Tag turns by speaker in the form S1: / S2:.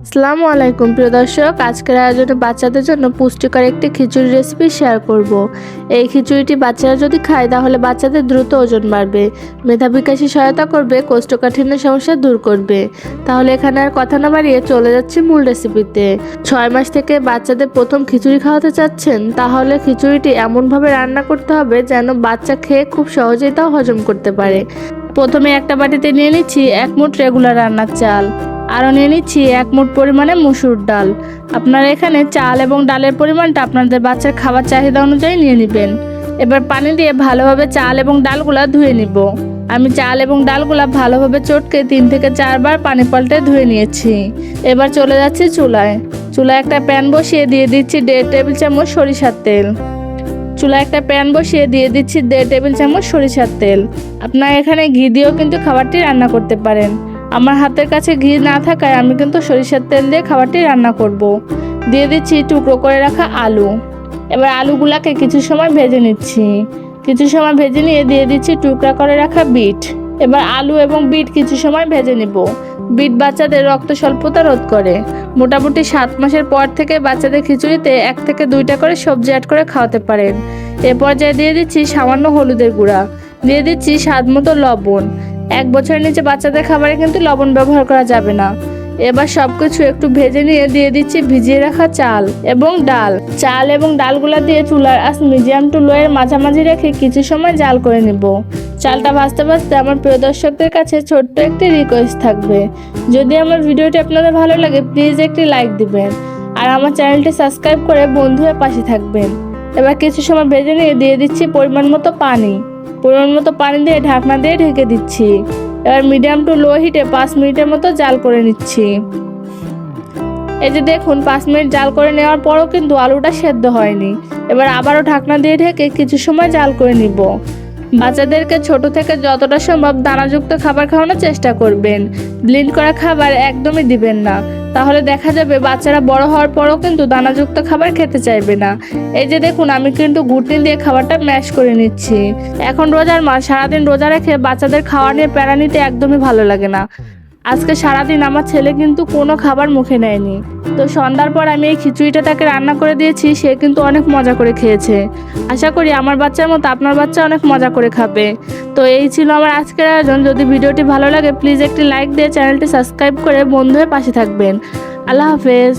S1: আসসালামু আলাইকুম, প্রিয় দর্শক। আজকের আয়োজনে বাচ্চাদের জন্য পুষ্টিকর একটি খিচুড়ি রেসিপি শেয়ার করব। এই খিচুড়িটি বাচ্চারা যদি খায়, তাহলে বাচ্চাদের দ্রুত ওজন বাড়বে মেধা বিকাশে সহায়তা করবে, কোষ্ঠকাঠিন্য সমস্যা দূর করবে। তাহলে এখানে আর কথা না বাড়িয়ে চলে যাচ্ছি মূল রেসিপিতে ছয় মাস থেকে বাচ্চাদের প্রথম খিচুড়ি খাওয়াতে চাচ্ছেন, তাহলে খিচুড়িটি এমনভাবে রান্না করতে হবে যেন বাচ্চা খেয়ে খুব সহজেই তাও হজম করতে পারে। প্রথমে একটা বাটিতে নিয়ে নিচ্ছি এক মুঠ রেগুলার রান্নার চাল। আরও নিয়ে নিচ্ছি এক মুঠ পরিমাণে মুসুর ডাল। আপনারা এখানে চাল এবং ডালের পরিমাণটা আপনাদের বাচ্চার খাবার চাহিদা অনুযায়ী নিয়ে নেবেন। এবার পানি দিয়ে ভালোভাবে চাল এবং ডালগুলা ধুয়ে নিব। আমি চাল এবং ডালগুলা ভালোভাবে চটকে তিন থেকে চারবার পানি পাল্টে ধুয়ে নিয়েছি। এবার চলে যাচ্ছি চুলায়। চুলায় একটা প্যান বসিয়ে দিয়ে দিচ্ছি দেড় টেবিল চামচ সরিষার তেল। চুলায় একটা প্যান বসিয়ে দিয়ে দিচ্ছি দেড় টেবিল চামচ সরিষার তেল। আপনারা এখানে ঘি দিয়েও কিন্তু খাবারটি রান্না করতে পারেন। আমার হাতের কাছে ঘি না থাকায় আমি কিন্তু সরিষার তেল দিয়ে খাবারটি রান্না করব। দিয়ে দিচ্ছি টুকরো করে রাখা আলু। এবার আলুগুলাকে কিছু সময় ভেজে নিচ্ছি। কিছু সময় ভেজে নিয়ে দিয়ে দিচ্ছি টুকরা করে রাখা বিট। এবার আলু এবং বিট কিছু সময় ভেজে নিব। বিট বাচ্চাদের রক্ত স্বল্পতা রোধ করে। মোটামুটি সাত মাসের পর থেকে বাচ্চাদের খিচুড়িতে এক থেকে দুইটা করে সবজি অ্যাড করে খাওয়াতে পারেন। এ পর্যায়ে দিয়ে দিচ্ছি সামান্য হলুদের গুঁড়া। দিয়ে দিচ্ছি স্বাদ মতো লবণ। এক বছরের নিচে বাচ্চাদের খাবারে কিন্তু লবণ ব্যবহার করা যাবে না। এবার সবকিছু একটু ভেজে নিয়ে দিয়ে দিচ্ছি ভিজিয়ে রাখা চাল এবং ডাল। চাল এবং ডালগুলা দিয়ে চুলার আস মিডিয়াম টু লোয়ের মাঝামাঝি রেখে কিছু সময় জাল করে নিব। চালটা ভাজতে ভাজতে আমার প্রিয় দর্শকদের কাছে ছোট্ট একটি রিকোয়েস্ট থাকবে। যদি আমার ভিডিওটি আপনাদের ভালো লাগে প্লিজ একটি লাইক দিবেন। আর আমার চ্যানেলটি সাবস্ক্রাইব করে বন্ধু হয়ে পাশে থাকবেন। এবার কিছু সময় ভেজে নিয়ে দিয়ে দিচ্ছি পরিমাণ মতো পানি। পরিমাণ মতো পানি দিয়ে ঢাকনা দিয়ে ঢেকে দিচ্ছি। এবার মিডিয়াম টু লো হিটে পাঁচ মিনিটের মতো জাল করে নিচ্ছি। এই যে দেখুন, পাঁচ মিনিট জাল করে নেওয়ার পরও কিন্তু আলুটা সেদ্ধ হয়নি। এবার আবারও ঢাকনা দিয়ে ঢেকে কিছু সময় জাল করে নিব। বাচ্চাদেরকে ছোট থেকে যতটা সম্ভব দানাযুক্ত খাবার খাওয়ানোর চেষ্টা করবেন। ব্লিন্ড করা খাবার একদমই দিবেন না। তাহলে দেখা যাবে বাচ্চারা বড় হওয়ার পরও কিন্তু দানাযুক্ত খাবার খেতে চাইবে না। এই যে দেখুন, আমি কিন্তু গুটিন দিয়ে খাবারটা ম্যাশ করে নিচ্ছি। এখন রোজার মা সারাদিন রোজা রেখে বাচ্চাদের খাওয়া নিয়ে প্যারা নিতে একদমই ভালো লাগে না। আজকে সারাদিন আমার ছেলে কিন্তু কোনো খাবার মুখে নেয়নি। তো সন্ধ্যার পর আমি এই খিচুড়িটা তাকে রান্না করে দিয়েছি, সে কিন্তু অনেক মজা করে খেয়েছে। আশা করি আমার বাচ্চার মতো আপনার বাচ্চা অনেক মজা করে খাবে। তো এই ছিল আমার আজকের আয়োজন। যদি ভিডিওটি ভালো লাগে প্লিজ একটি লাইক দিয়ে চ্যানেলটি সাবস্ক্রাইব করে বন্ধু হয়ে পাশে থাকবেন। আল্লাহ হাফেজ।